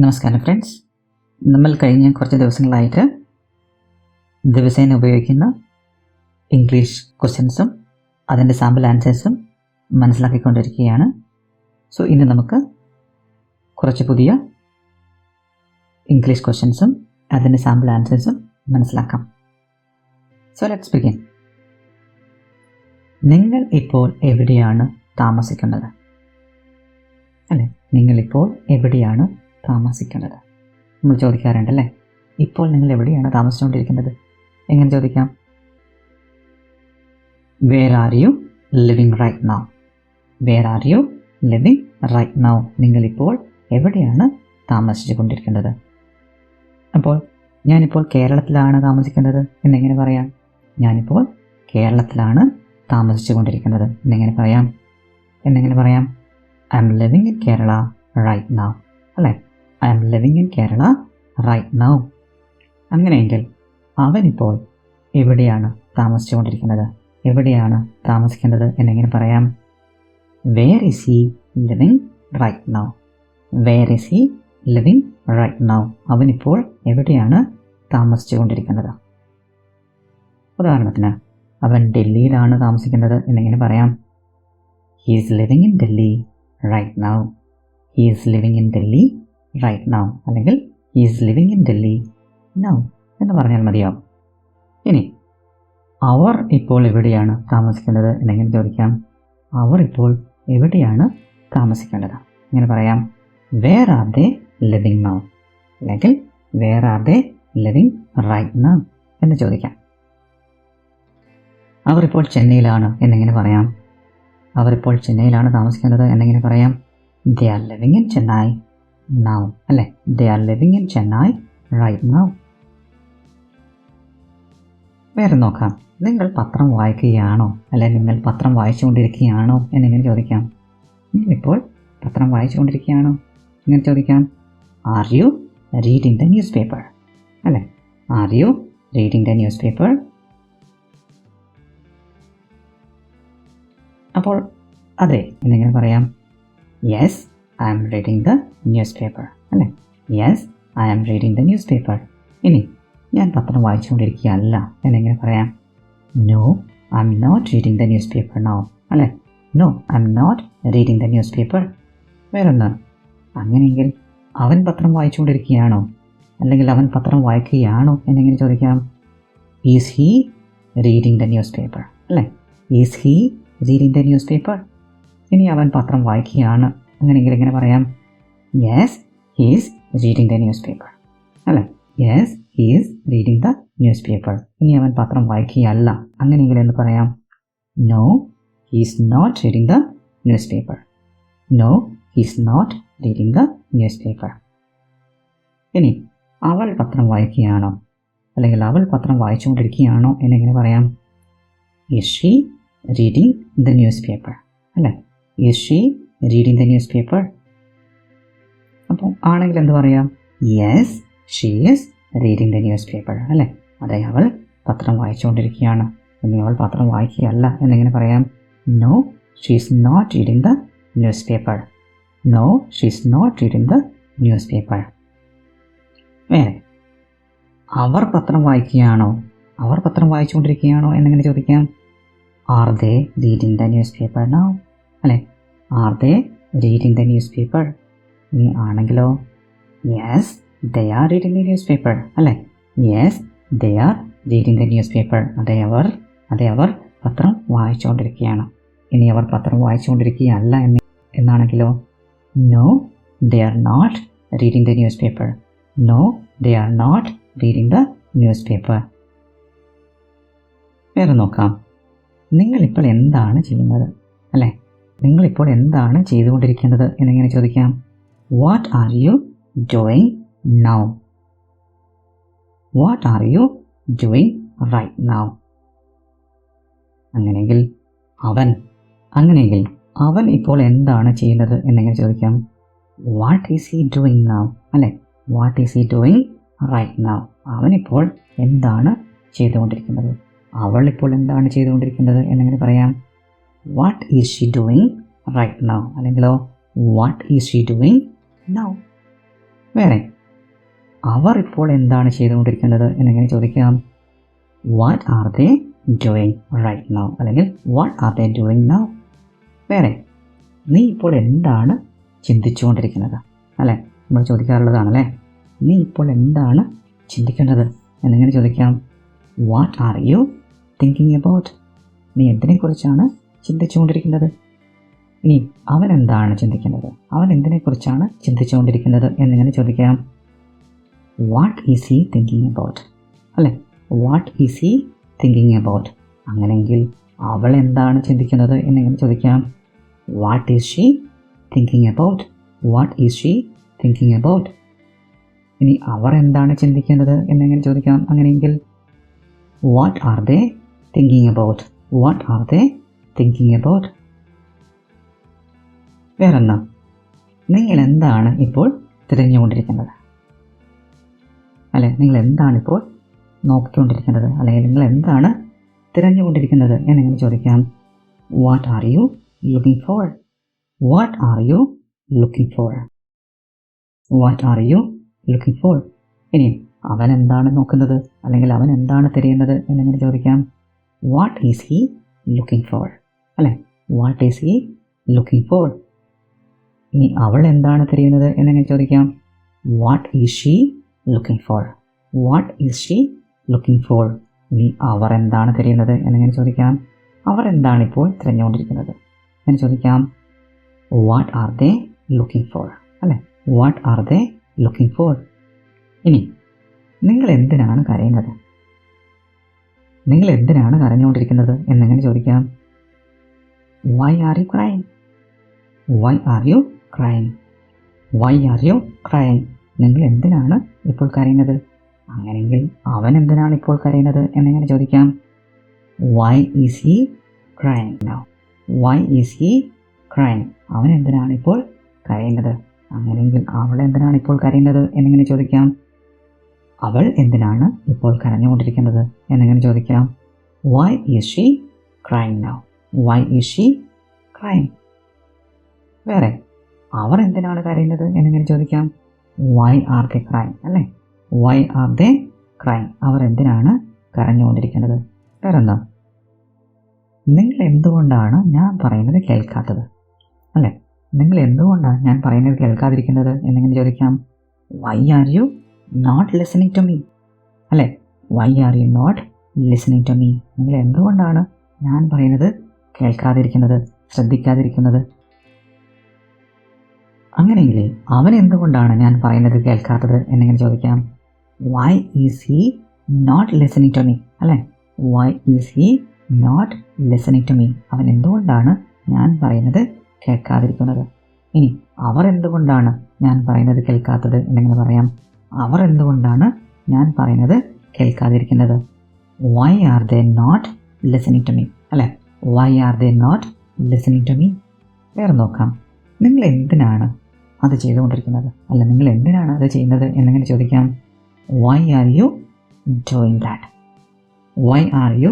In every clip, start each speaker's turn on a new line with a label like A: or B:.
A: നമസ്കാരം ഫ്രണ്ട്സ് നമ്മൾ കഴിഞ്ഞ കുറച്ച് ദിവസങ്ങളായിട്ട് ദിവസേന ഉപയോഗിക്കുന്ന ഇംഗ്ലീഷ് ക്വസ്റ്റ്യൻസും അതിന്റെ സാമ്പിൾ ആൻസേഴ്സും മനസ്സിലാക്കിക്കൊണ്ടിരിക്കുകയാണ്. സോ ഇന്ന് നമുക്ക് കുറച്ച് പുതിയ ഇംഗ്ലീഷ് ക്വസ്റ്റ്യൻസും അതിന്റെ സാമ്പിൾ ആൻസേഴ്സും മനസ്സിലാക്കാം. സോ ലെറ്റ്സ് ബിഗിൻ നിങ്ങൾ ഇപ്പോൾ എവിടെയാണ് താമസിക്കുന്നത്? അല്ലേ? നിങ്ങളിപ്പോൾ എവിടെയാണ് താമസിക്കുന്നത്. നമ്മൾ ചോദിക്കാറുണ്ടല്ലേ? ഇപ്പോൾ നിങ്ങൾ എവിടെയാണ് താമസിച്ചുകൊണ്ടിരിക്കുന്നത്? എങ്ങനെ ചോദിക്കാം? Where are you living right now where are you living right now നിങ്ങളിപ്പോൾ എവിടെയാണ് താമസിച്ചു കൊണ്ടിരിക്കുന്നത് അപ്പോൾ ഞാനിപ്പോൾ കേരളത്തിലാണ് താമസിക്കുന്നത്. എന്നെങ്ങനെ പറയാം? ഞാനിപ്പോൾ കേരളത്തിലാണ് താമസിച്ചു കൊണ്ടിരിക്കുന്നത് എന്നെങ്ങനെ പറയാം? എന്നെങ്ങനെ പറയാം? I'm living in Kerala right now അല്ലേ? I'm living in Kerala right now അങ്ങനെയെങ്കിൽ അവനിപ്പോൾ എവിടെയാണ് താമസിച്ചുകൊണ്ടിരിക്കുന്നത്? എവിടെയാണ് താമസിക്കുന്നത് എന്നെങ്ങനെ പറയാം? Where is he living right now where is he living right now അവനിപ്പോൾ എവിടെയാണ് താമസിച്ചുകൊണ്ടിരിക്കുന്നത്? ഉദാഹരണത്തിന് അവൻ ഡൽഹിയിലാണ് താമസിക്കുന്നത് എന്നെങ്ങനെ പറയാം? He's living in Delhi right now he's living in Delhi right now അല്ലെങ്കിൽ is living in Delhi now എന്ന് പറഞ്ഞാൽ മതിയാവും. ഇനി അവർ ഇപ്പോൾ എവിടെയാണ് താമസിക്കുന്നത് എന്നെങ്ങനെ ചോദിക്കാം? അവർ ഇപ്പോൾ എവിടെയാണ് താമസിക്കേണ്ടത്? ഇങ്ങനെ പറയാം. Where are they living now അല്ലെങ്കിൽ where are they living right now എന്ന് ചോദിക്കാം. അവർ ഇപ്പോൾ ചെന്നൈയിലാണ് എന്നെങ്ങനെ പറയാം. അവർ ഇപ്പോൾ ചെന്നൈയിലാണ് താമസിക്കുന്നത് എന്നെങ്ങനെ പറയാം. They are living in Chennai now അല്ലേ? They are living in Chennai right now വേറെ നോക്കാം. നിങ്ങൾ പത്രം വായിക്കുകയാണോ? അല്ലെ നിങ്ങൾ പത്രം വായിച്ചുകൊണ്ടിരിക്കുകയാണോ എന്നിങ്ങനെ ചോദിക്കാം. നിങ്ങളിപ്പോൾ പത്രം വായിച്ചുകൊണ്ടിരിക്കുകയാണോ? ഇങ്ങനെ ചോദിക്കാം. Are you reading the newspaper അല്ലേ? Are you reading the newspaper അപ്പോൾ അതെ എന്നിങ്ങനെ പറയാം. Yes I am reading the newspaper അല്ലേ? Yes I am reading the newspaper ഇനി ഞാൻ പത്രം വായിച്ചുകൊണ്ടിരിക്കുകയല്ല എന്നെങ്ങനെ പറയാം? No I am not reading the newspaper no അല്ലേ? No I am not reading the newspaper വേറൊന്ന് അങ്ങനെയെങ്കിൽ അവൻ പത്രം വായിച്ചുകൊണ്ടിരിക്കുകയാണോ? അല്ലെങ്കിൽ അവൻ പത്രം വായിക്കുകയാണോ എന്നെങ്ങനെ ചോദിക്കാം? Is he reading the newspaper അല്ലേ? Is he reading the newspaper ഇനി അവൻ പത്രം വായിക്കുകയാണ്. അങ്ങനെയെങ്കിൽ എങ്ങനെ പറയാം? Yes he's reading the newspaper അല്ലേ? Yes he's reading the newspaper ഇനി അവൻ പത്രം വായിക്കുകയല്ല. അങ്ങനെയെങ്കിൽ എന്ന് പറയാം? No he's not reading the newspaper no he's not reading the newspaper ഇനി അവൾ പത്രം വായിക്കുകയാണോ? അല്ലെങ്കിൽ അവൾ പത്രം വായിച്ചുകൊണ്ടിരിക്കുകയാണോ എന്നെങ്ങനെ പറയാം? Is she reading the newspaper അല്ലേ? Is she reading the newspaper അപ്പോൾ ആണെങ്കിൽ എന്ത് പറയാം? Yes she is reading the newspaper അല്ലേ? അതെ അവൾ പത്രം വായിച്ചുകൊണ്ടിരിക്കുകയാണ്. ഇനി അവൾ പത്രം വായിക്കുകയല്ല എന്നെങ്ങനെ പറയാം. No she is not reading the newspaper no she is not reading the newspaper വേറെ അവർ പത്രം വായിക്കുകയാണോ? അവർ പത്രം വായിച്ചുകൊണ്ടിരിക്കുകയാണോ എന്നെങ്ങനെ ചോദിക്കാം. Are they reading the newspaper no അല്ലേ? Are they reading the newspaper നീ ആണെങ്കിലോ? Yes they are reading the newspaper അല്ലേ? Yes they are reading the newspaper അതെ അവർ അതെ അവർ പത്രം വായിച്ചുകൊണ്ടിരിക്കുകയാണ് ഇനി അവർ പത്രം വായിച്ചുകൊണ്ടിരിക്കുകയല്ല എന്ന് എന്നാണെങ്കിലോ? No they are not reading the newspaper no they are not reading the newspaper വേറെ നോക്കാം. നിങ്ങളിപ്പോൾ എന്താണ് ചെയ്യുന്നത്? അല്ലേ? നിങ്ങളിപ്പോൾ എന്താണ് ചെയ്തുകൊണ്ടിരിക്കേണ്ടത് എന്നിങ്ങനെ ചോദിക്കാം. What are you doing now what are you doing right now അങ്ങനെയെങ്കിൽ അവൻ അങ്ങനെയെങ്കിൽ അവൻ ഇപ്പോൾ എന്താണ് ചെയ്യുന്നത് എന്നിങ്ങനെ ചോദിക്കാം. What is he doing now അല്ലെ? What is he doing right now അവനിപ്പോൾ എന്താണ് ചെയ്തുകൊണ്ടിരിക്കുന്നത്? അവൾ ഇപ്പോൾ എന്താണ് ചെയ്തുകൊണ്ടിരിക്കുന്നത് എന്നിങ്ങനെ പറയാം. What is she doing right now അല്ലെങ്കിലോ what is she doing now വേറെ അവർ ഇപ്പോൾ എന്താണ് ചെയ്തുകൊണ്ടിരിക്കുന്നത് എന്നെങ്ങനെ ചോദിക്കാം? What are they doing right now അല്ലെങ്കിൽ what are they doing now വേറെ നീ ഇപ്പോൾ എന്താണ് ചിന്തിച്ചുകൊണ്ടിരിക്കുന്നത്? അല്ലേ? നമ്മൾ ചോദിക്കാറുള്ളതാണല്ലേ? നീ ഇപ്പോൾ എന്താണ് ചിന്തിക്കേണ്ടത് എന്നെങ്ങനെ ചോദിക്കാം? What are you thinking about നീ എന്തിനെക്കുറിച്ചാണ് ചിന്തിച്ചുകൊണ്ടിരിക്കുന്നത്? ഇനി അവൻ എന്താണ് ചിന്തിക്കുന്നത്? അവൻ എന്തിനെക്കുറിച്ചാണ് ചിന്തിച്ചുകൊണ്ടിരിക്കുന്നത് എന്നിങ്ങനെ ചോദിക്കാം. What is he thinking about അല്ലേ? What is he thinking about അങ്ങനെയെങ്കിൽ അവൾ എന്താണ് ചിന്തിക്കുന്നത് എന്നിങ്ങനെ ചോദിക്കാം. What is she thinking about what is she thinking about ഇനി അവർ എന്താണ് ചിന്തിക്കുന്നത് എന്നെങ്ങനെ ചോദിക്കാം. അങ്ങനെയെങ്കിൽ what are they thinking about what are they thinking about വേറെന്നാ നിങ്ങൾ എന്താണ് ഇപ്പോൾ തിരഞ്ഞുകൊണ്ടിരിക്കുന്നത്? അല്ലെ നിങ്ങൾ എന്താണ് ഇപ്പോൾ നോക്കിക്കൊണ്ടിരിക്കുന്നത്? അല്ലെങ്കിൽ നിങ്ങൾ എന്താണ് തിരഞ്ഞുകൊണ്ടിരിക്കുന്നത്? എന്നിങ്ങനെ ചോദിക്കാം? What are you looking for what are you looking for what are you looking for ഇനി അവൻ എന്താണ് നോക്കുന്നത്? അല്ലെങ്കിൽ അവൻ എന്താണ് തിരയുന്നത്? എന്നെങ്ങനെ ചോദിക്കാം? What is he looking for അല്ലെ? What is he looking for ഇനി അവൾ എന്താണ് തിരയുന്നത് എന്നെങ്ങനെ ചോദിക്കാം? What is she looking for what is she looking for ഇനി അവർ എന്താണ് തിരയുന്നത് എന്നെങ്ങനെ ചോദിക്കാം? അവർ എന്താണ് ഇപ്പോൾ തിരഞ്ഞുകൊണ്ടിരിക്കുന്നത്? എന്ന് ചോദിക്കാം? What are they looking for അല്ലേ? What are they looking for ഇനി നിങ്ങൾ എന്തിനാണ് കരയുന്നത്? നിങ്ങൾ എന്തിനാണ് കരഞ്ഞുകൊണ്ടിരിക്കുന്നത് എന്നെങ്ങനെ ചോദിക്കാം? Why are you crying? Why are you crying? Why are you crying? നിങ്ങൾ എന്തിനാണ് ഇപ്പോൾ കരയുന്നത്? അങ്ങനെയെങ്കിൽ അവൻ എന്തിനാണ് ഇപ്പോൾ കരയുന്നത് എന്നെങ്ങനെ ചോദിക്കാം? Why is he crying now why is he crying അവൻ എന്തിനാണ് ഇപ്പോൾ കരയുന്നത്? അങ്ങനെയെങ്കിൽ അവൾ എന്തിനാണ് ഇപ്പോൾ കരയുന്നത് എന്നിങ്ങനെ ചോദിക്കാം? അവൾ എന്തിനാണ് ഇപ്പോൾ കരഞ്ഞുകൊണ്ടിരിക്കുന്നത് എന്നിങ്ങനെ ചോദിക്കാം? Why is she crying now why is she crying വേറെ അവർ എന്തിനാണ് കരയുന്നത്? എന്നിങ്ങനെ ചോദിക്കാം? വൈ ആർ ദേ ക്രൈം അല്ലേ? വൈ ആർ ദേ ക്രൈം അവർ എന്തിനാണ് കരഞ്ഞുകൊണ്ടിരിക്കുന്നത്? വേറെന്താ? നിങ്ങൾ എന്തുകൊണ്ടാണ് ഞാൻ പറയുന്നത് കേൾക്കാത്തത്? അല്ലേ? നിങ്ങൾ എന്തുകൊണ്ടാണ് ഞാൻ പറയുന്നത് കേൾക്കാതിരിക്കുന്നത്? എന്നിങ്ങനെ ചോദിക്കാം? Why are you not listening to me അല്ലേ? Why are you not listening to me നിങ്ങൾ എന്തുകൊണ്ടാണ് ഞാൻ പറയുന്നത് കേൾക്കാതിരിക്കുന്നത് ശ്രദ്ധിക്കാതിരിക്കുന്നത്. അങ്ങനെയെങ്കിൽ അവൻ എന്തുകൊണ്ടാണ് ഞാൻ പറയുന്നത് കേൾക്കാത്തത് എന്നിങ്ങനെ ചോദിക്കാം. Why is he not listening to me അല്ലേ? Why is he not listening to me അവൻ എന്തുകൊണ്ടാണ് ഞാൻ പറയുന്നത് കേൾക്കാതിരിക്കുന്നത്? ഇനി അവർ എന്തുകൊണ്ടാണ് ഞാൻ പറയുന്നത് കേൾക്കാത്തത് എന്നിങ്ങനെ പറയാം. അവർ എന്തുകൊണ്ടാണ് ഞാൻ പറയുന്നത് കേൾക്കാതിരിക്കുന്നത്? Why are they not listening to me അല്ലേ? Why are they not listening to me വേറെ നോക്കാം. നിങ്ങൾ എന്തിനാണ് അത് ചെയ്തുകൊണ്ടിരിക്കുന്നത്? അല്ല നിങ്ങൾ എന്തിനാണ് അത് ചെയ്യുന്നത് എന്നിങ്ങനെ ചോദിക്കാം. Why are you doing that why are you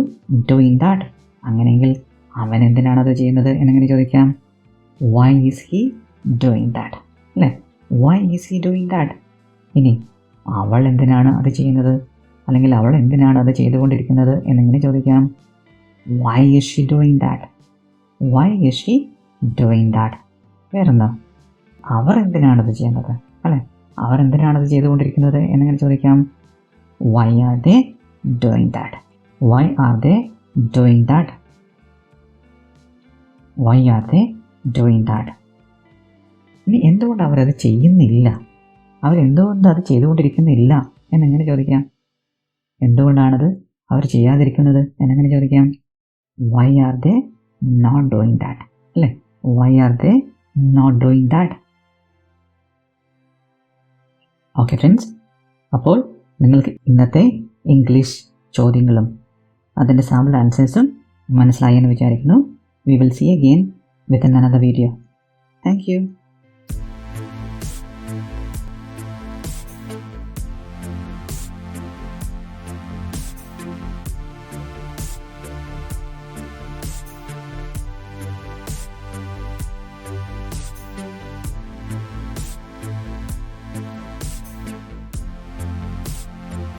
A: doing that അങ്ങനെയെങ്കിൽ അവൻ എന്തിനാണ് അത് ചെയ്യുന്നത് എന്നിങ്ങനെ ചോദിക്കാം. Why is he doing that അല്ലേ? Why is he doing that ഇനി അവൾ എന്തിനാണ് അത് ചെയ്യുന്നത്? അല്ലെങ്കിൽ അവൾ എന്തിനാണ് അത് ചെയ്തുകൊണ്ടിരിക്കുന്നത് എന്നിങ്ങനെ ചോദിക്കാം. Why is she doing that why is she doing that വേറെന്താ? അവർ എന്തിനാണ് അത് ചെയ്യുന്നത്? അല്ലേ? അവർ എന്തിനാണ് അത് ചെയ്തുകൊണ്ടിരിക്കുന്നത് എന്നിങ്ങനെ ചോദിക്കാം. Why are they doing that why are they doing that why are they doing that ഇനി എന്തുകൊണ്ട് അവരത് ചെയ്യുന്നില്ല? അവരെന്തുകൊണ്ട് അത് ചെയ്തുകൊണ്ടിരിക്കുന്നില്ല എന്നെങ്ങനെ ചോദിക്കാം. എന്തുകൊണ്ടാണത് അവർ ചെയ്യാതിരിക്കുന്നത് എന്നെങ്ങനെ ചോദിക്കാം. Why are they not doing that അല്ലേ? Why are they not doing that okay friends അപ്പോൾ നിങ്ങൾക്ക് ഇന്നത്തെ ഇംഗ്ലീഷ് ചോദ്യങ്ങളും അതിന്റെ സാമ്പിൾ ആൻസേഴ്സും മനസ്സിലായി എന്ന് വിചാരിക്കുന്നു. We will see again with another video thank you